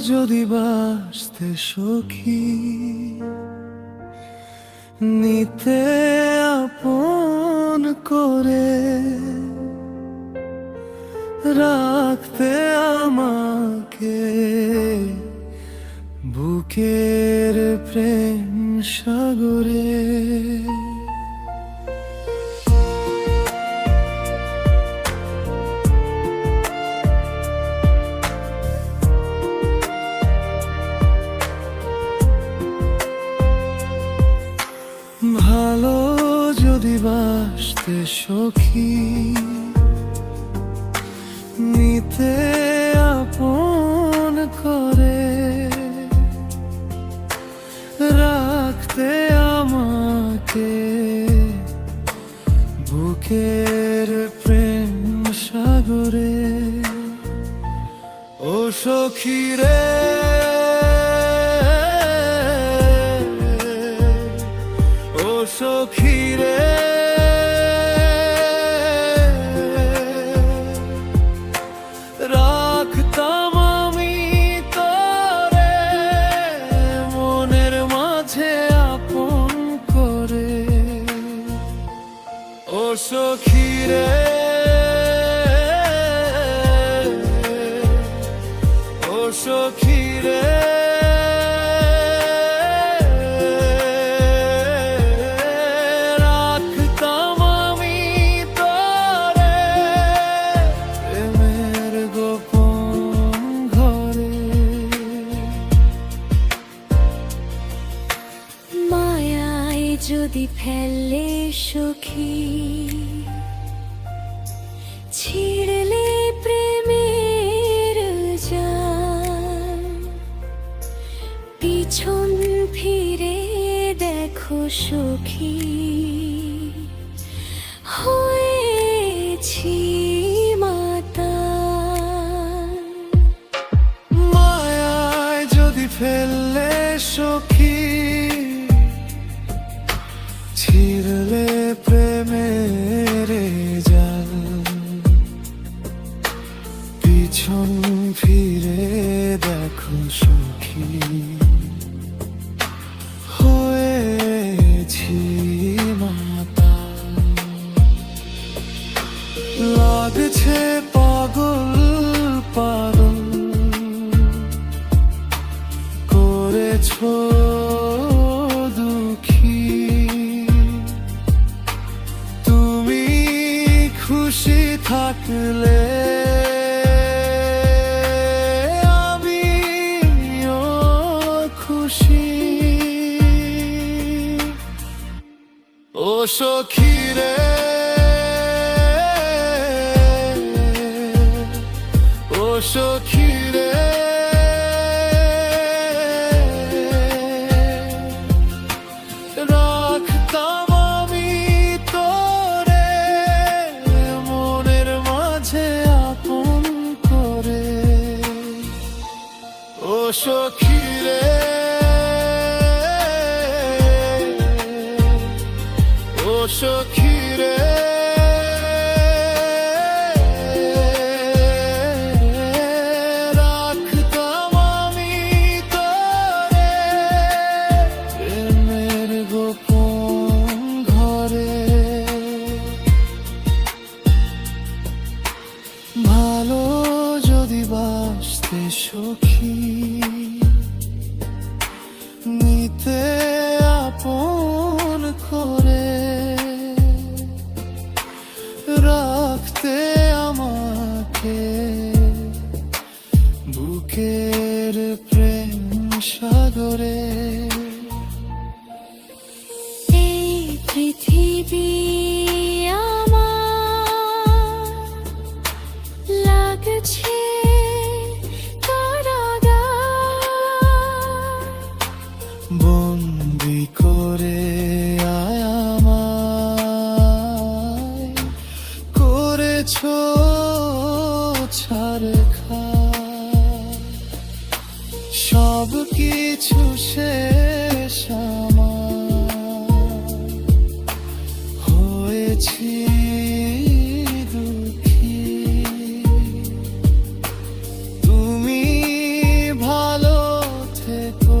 যদি বাসতে সখী নিতে আপন করে রাখতে আমাকে বুকের প্রেম সাগরে। বাসতে সখী নিতে আপন করে রাখতে আমাকে বুকের প্রেম সাগরে। ও সখী রে রে। ও সখী রে। যদি ফেলে সখী ছিড়লে পিছন ফিরে দেখো মাতাল। মায়ায় যদি ফেললে সখী করেছ দুঃখী। তুমি খুশি থাকলে আমিও খুশি। ও সখী রে ও সখী ও রে রাখতাম আমি তোরে প্রেমের গোপন ঘরে। ভালো যদি বাসতে সখী নিতে বুকের প্রেম সাগরে। এই পৃথিবী আমার লাগছে বন্দি করে আয় আমায়। করেছ ছাড় খা সব কিছু শেষ হয়েছি দুঃখী। তুমি ভালো থেকো।